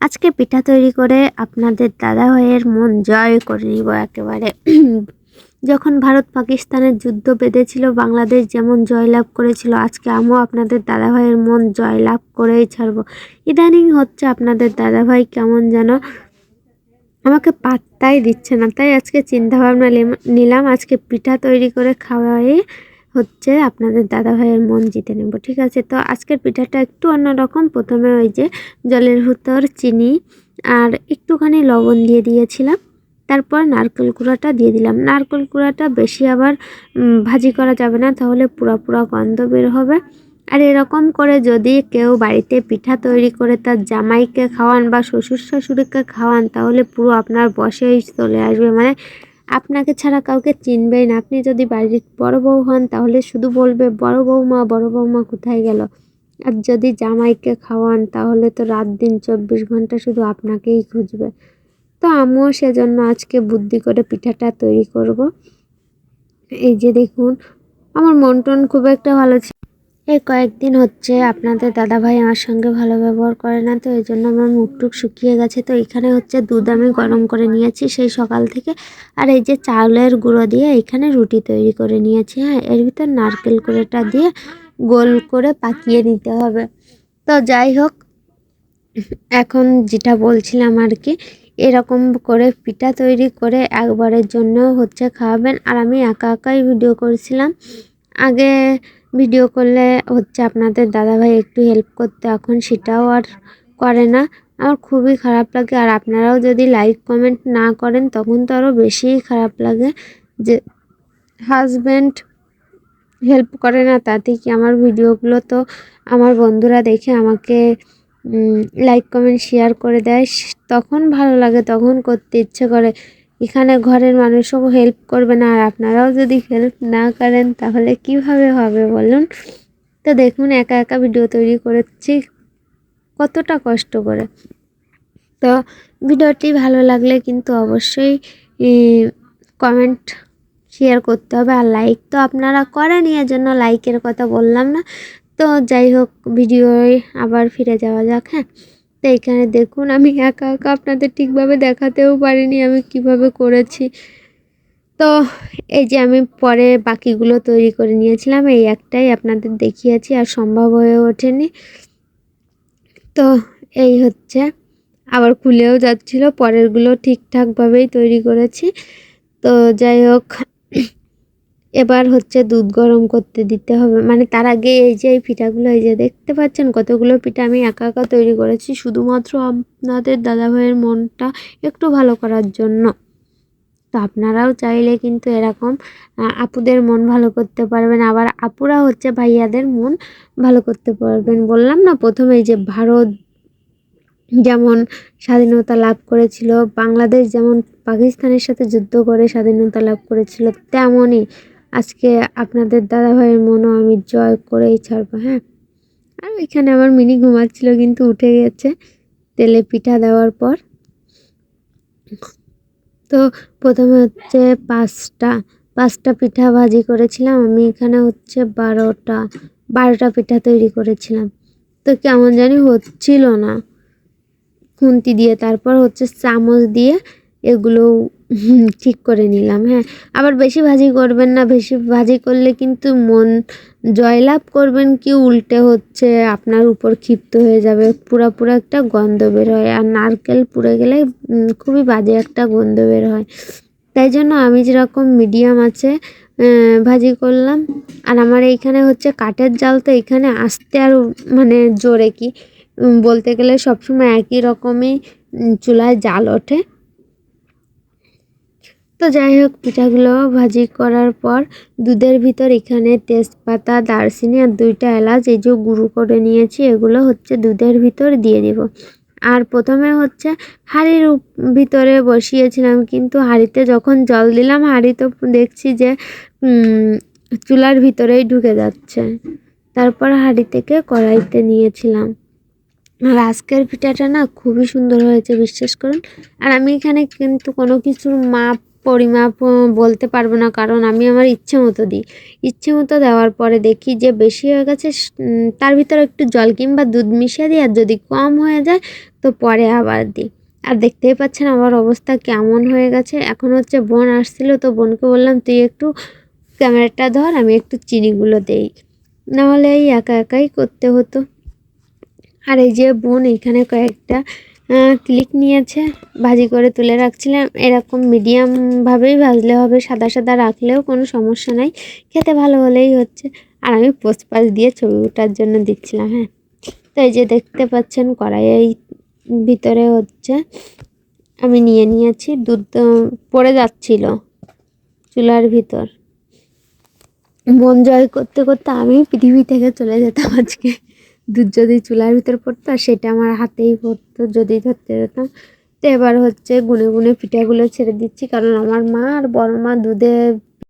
আজকে পিঠা তৈরি করে আপনাদের দাদা ভাইয়ের মন জয় করে নিব একেবারে। যখন ভারত পাকিস্তানের যুদ্ধ বেঁধেছিল, বাংলাদেশ যেমন জয়লাভ করেছিল, আজকে আমিও আপনাদের দাদা ভাইয়ের মন জয়লাভ করেই ছাড়বো। ইদানিং হচ্ছে আপনাদের দাদা ভাই কেমন যেন আমাকে পাত্তাই দিচ্ছে না। তাই আজকে চিন্তাভাবনা নিলাম, আজকে পিঠা তৈরি করে খাওয়াই হচ্ছে আপনাদের দাদা ভাইয়ের মন জিতে নেব, ঠিক আছে? তো আজকের পিঠাটা একটু অন্যরকম। প্রথমে ওই যে জলের ভিতর চিনি আর একটুখানি লবণ দিয়ে দিয়েছিলাম। তারপর নারকেল কুড়াটা দিয়ে দিলাম। নারকেল কুড়াটা বেশি আবার ভাজি করা যাবে না, তাহলে পুরো পুরো গন্ধ বের হবে। আর এরকম করে যদি কেউ বাড়িতে পিঠা তৈরি করে তার জামাইকে খাওয়ান বা শ্বশুর শাশুড়িকে খাওয়ান, তাহলে পুরো আপনার বসেই চলে আসবে। মানে আপনাকে ছাড়া কাউকে চিনবেই না। আপনি যদি বাড়ির বড় বউ হন, তাহলে শুধু বলবে, বড় বৌমা বড় বৌমা কোথায় গেল? আর যদি জামাইকে খাওয়ান, তাহলে তো রাত দিন চব্বিশ ঘণ্টা শুধু আপনাকেই খুঁজবে। তো আমিও সেজন্য আজকে বুদ্ধি করে পিঠাটা তৈরি করব। এই যে দেখুন, আমার মন টন খুব একটা ভালো ছিল এই কয়েকদিন হচ্ছে আপনাদের দাদা ভাই আমার সঙ্গে ভালো ব্যবহার করে না, তো এই জন্য আমার মুখটুক শুকিয়ে গেছে। তো এখানে হচ্ছে দুধ আমি গরম করে নিয়েছি সেই সকাল থেকে। আর এই যে চাউলের গুঁড়ো দিয়ে এখানে রুটি তৈরি করে নিয়েছি হ্যাঁ এর ভিতর নারকেল কুড়োটা দিয়ে গোল করে পাকিয়ে নিতে হবে। তো যাই হোক, এখন যেটা বলছিলাম আর কি, এরকম করে পিঠা তৈরি করে একবারের জন্য হচ্ছে খাওয়াবেন। আর আমি একা একাই ভিডিও করছিলাম। আগে ভিডিও করলে হচ্ছে আপনাদের দাদাভাই একটু হেল্প করতে, এখন সেটাও আর করে না। আমার খুবই খারাপ লাগে, আর আপনারাও যদি লাইক কমেন্ট না করেন, তখন তো আরও বেশিই খারাপ লাগে যে হাজব্যান্ড হেল্প করে না, তাতে কি আমার ভিডিওগুলো তো আমার বন্ধুরা দেখে আমাকে লাইক কমেন্ট শেয়ার করে দেয়, তখন ভালো লাগে, তখন করতে ইচ্ছে করে। এখানে ঘরের মানুষও হেল্প করবে না, আর আপনারাও যদি হেল্প না করেন তাহলে কীভাবে হবে বলুন? তো দেখুন, একা একা ভিডিও তৈরি করেছি, কতটা কষ্ট করে। তো ভিডিওটি ভালো লাগলে কিন্তু অবশ্যই কমেন্ট শেয়ার করতে হবে, আর লাইক তো আপনারা করেন এর জন্য লাইকের কথা বললাম না। তো যাই হোক ভিডিওয় আবার ফিরে যাওয়া যাক হ্যাঁ। তো এখানে দেখুন, আমি একা একা আপনাদের ঠিকভাবে দেখাতেও পারিনি আমি কীভাবে করেছি। তো এই যে আমি পরে বাকিগুলো তৈরি করে নিয়েছিলাম, এই একটাই আপনাদের দেখিয়েছি আর সম্ভব হয়ে ওঠেনি। তো এই হচ্ছে, আবার খুলেও যাচ্ছিল, পরেরগুলো ঠিকঠাকভাবেই তৈরি করেছি। তো যাই হোক এবার হচ্ছে দুধ গরম করতে দিতে হবে। মানে তার আগে এই যে এই পিঠাগুলো, এই যে দেখতে পাচ্ছেন কতগুলো পিঠা আমি একা একা তৈরি করেছি, শুধুমাত্র আপনাদের দাদাভাইয়ের মনটা একটু ভালো করার জন্য। তো আপনারাও চাইলে কিন্তু এরকম আপুদের মন ভালো করতে পারবেন, আবার আপুরা হচ্ছে ভাইয়াদের মন ভালো করতে পারবেন। বললাম না, প্রথমে যে ভারত যেমন স্বাধীনতা লাভ করেছিল, বাংলাদেশ যেমন পাকিস্তানের সাথে যুদ্ধ করে স্বাধীনতা লাভ করেছিল, তেমনই আজকে আপনাদের দাদাভাইয়ের মনও আমি জয় করেই ছাড়বো হ্যাঁ? আর এখানে আমার মিনি ঘুমাচ্ছিল কিন্তু উঠে গেছে, তেলে পিঠা দেওয়ার পর। তো প্রথমে হচ্ছে পাঁচটা পাঁচটা পিঠা ভাজি করেছিলাম, আমি এখানে হচ্ছে বারোটা বারোটা পিঠা তৈরি করেছিলাম। তো কেমন জানি হচ্ছিল না। খুন্তি দিয়ে, তারপর হচ্ছে চামচ দিয়ে এগুলো ঠিক করে নিলাম হ্যাঁ। আবার বেশি ভাজি করবেন না, বেশি ভাজি করলে কিন্তু মন জয়লাভ করবেন কি উল্টে হচ্ছে, আপনার উপর ক্ষিপ্ত হয়ে যাবে, পুরা পুরো একটা গন্ধ বের হয়। আর নারকেল পুড়ে গেলে খুবই বাজে একটা গন্ধ বের হয়। তাই জন্য আমি যেরকম মিডিয়াম আছে ভাজি করলাম। আর আমার এইখানে হচ্ছে কাঠের জাল তো এখানে আসতে আর মানে জোরে কি বলতে গেলে সবসময় একই রকমই চুলায় জাল ওঠে। তো যাই হোক, পিঠাগুলো ভাজি করার পর দুধের ভিতর এখানে তেজপাতা, দারচিনি আর দুইটা এলাচ, এই যে গুঁড়ো করে নিয়েছি, এগুলো হচ্ছে দুধের ভিতর দিয়ে দিব। আর প্রথমে হচ্ছে হাঁড়ির ভিতরে বসিয়েছিলাম, কিন্তু হাঁড়িতে যখন জল দিলাম, হাঁড়ি তো দেখছি যে চুলার ভিতরেই ঢুকে যাচ্ছে। তারপর হাঁড়ি থেকে কড়াইতে নিয়েছিলাম। আর আজকের পিঠাটা না খুবই সুন্দর হয়েছে, বিশ্বাস করুন। আর আমি এখানে কিন্তু কোনো কিছুর মাপ পরিমাপ বলতে পারব না, কারণ আমি আমার ইচ্ছে মতো দিই। ইচ্ছে মতো দেওয়ার পরে দেখি যে বেশি হয়ে গেছে তার ভিতরে একটু জল কিংবা দুধ মিশিয়ে দিই, আর যদি কম হয়ে যায় তো পরে আবার দিই। আর দেখতেই পাচ্ছেন আমার অবস্থা কেমন হয়ে গেছে। এখন হচ্ছে বোন আসছিল, তো বোনকে বললাম, তুই একটু ক্যামেরাটা ধর, আমি একটু চিনিগুলো দেই। নাহলে এই একা একাই করতে হতো। আর এই যে বোন, এখানে কয়েকটা ক্লিক নিয়েছে, ভাজি করে তুলে রাখছিলাম। এরকম মিডিয়াম ভাবেই ভাজলে হবে, সাদা সাদা রাখলেও কোনো সমস্যা নাই। খেতে ভালো হলেই হচ্ছে। আর আমি পোস্ট পাস দিয়ে ছবি ওঠার জন্য দিচ্ছিলাম হ্যাঁ। তো এই যে দেখতে পাচ্ছেন কড়াইয়ের ভিতরে হচ্ছে, আমি নিয়ে নিয়েছি দুধ, পড়ে যাচ্ছিল চুলার ভিতর। মন জয় করতে করতে আমি পৃথিবী থেকে চলে যেতাম আজকে। দুধ যদি চুলার ভিতর পড়তো, সেটা আমার হাতেই পড়তো যদি ধরতে যেতাম তো এবার হচ্ছে গুনে গুনে পিঠাগুলো ছেড়ে দিচ্ছি, কারণ আমার মা আর বড় মা দুধে